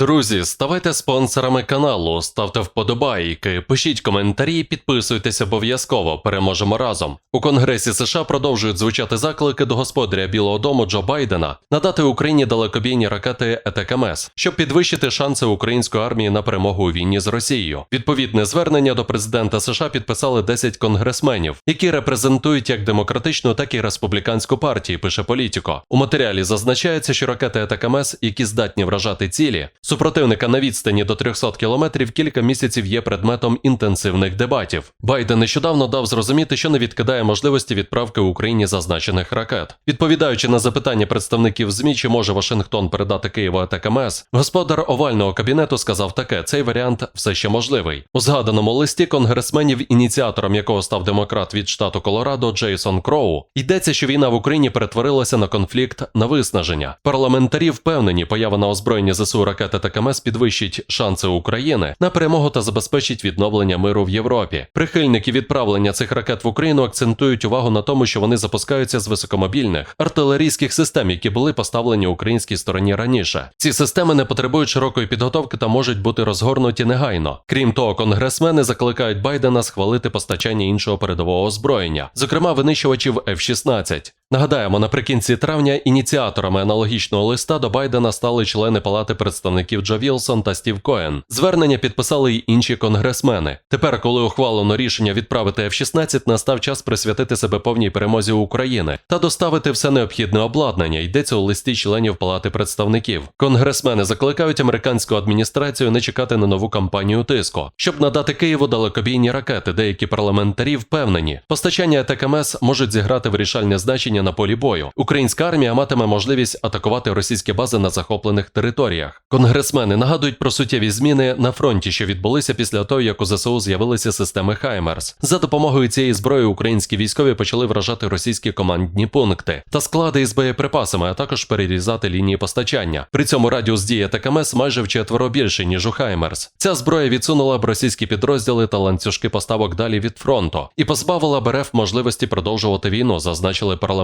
Друзі, ставайте спонсорами каналу, ставте вподобайки, пишіть коментарі, підписуйтесь обов'язково. Переможемо разом. У Конгресі США продовжують звучати заклики до господаря Білого Дому Джо Байдена надати Україні далекобійні ракети ЕТКМС, щоб підвищити шанси української армії на перемогу у війні з Росією. Відповідне звернення до президента США підписали 10 конгресменів, які репрезентують як демократичну, так і республіканську партії. Пише Політіко. У матеріалі зазначається, що ракети ЕТКМС, які здатні вражати цілі, супротивника на відстані до 300 кілометрів кілька місяців є предметом інтенсивних дебатів. Байден нещодавно дав зрозуміти, що не відкидає можливості відправки Україні зазначених ракет. Відповідаючи на запитання представників ЗМІ, чи може Вашингтон передати Києву АТКМС, господар овального кабінету сказав таке: цей варіант все ще можливий. У згаданому листі конгресменів, ініціатором якого став демократ від штату Колорадо Джейсон Кроу, йдеться, що війна в Україні перетворилася на конфлікт на виснаження. Парламентарі впевнені, поява на озброєнні ЗСУ ракети ТКМС підвищить шанси України на перемогу та забезпечить відновлення миру в Європі. Прихильники відправлення цих ракет в Україну акцентують увагу на тому, що вони запускаються з високомобільних артилерійських систем, які були поставлені українській стороні раніше. Ці системи не потребують широкої підготовки та можуть бути розгорнуті негайно. Крім того, конгресмени закликають Байдена схвалити постачання іншого передового озброєння, зокрема винищувачів F-16. Нагадаємо, наприкінці травня ініціаторами аналогічного листа до Байдена стали члени Палати представників Джо Вілсон та Стів Коен. Звернення підписали й інші конгресмени. Тепер, коли ухвалено рішення відправити F-16, настав час присвятити себе повній перемозі України та доставити все необхідне обладнання. Йдеться у листі членів Палати представників. Конгресмени закликають американську адміністрацію не чекати на нову кампанію тиску, щоб надати Києву далекобійні ракети. Деякі парламентарі впевнені, постачання ТКМС можуть зіграти вирішальне значення на полі бою. Українська армія матиме можливість атакувати російські бази на захоплених територіях. Конгресмени нагадують про суттєві зміни на фронті, що відбулися після того, як у ЗСУ з'явилися системи Хаймерс. За допомогою цієї зброї українські військові почали вражати російські командні пункти та склади із боєприпасами, а також перерізати лінії постачання. При цьому радіус дії ТКМС майже вчетверо більший, ніж у Хаймерс. Ця зброя відсунула б російські підрозділи та ланцюжки поставок далі від фронту і позбавила б РФ можливості продовжувати війну, зазначили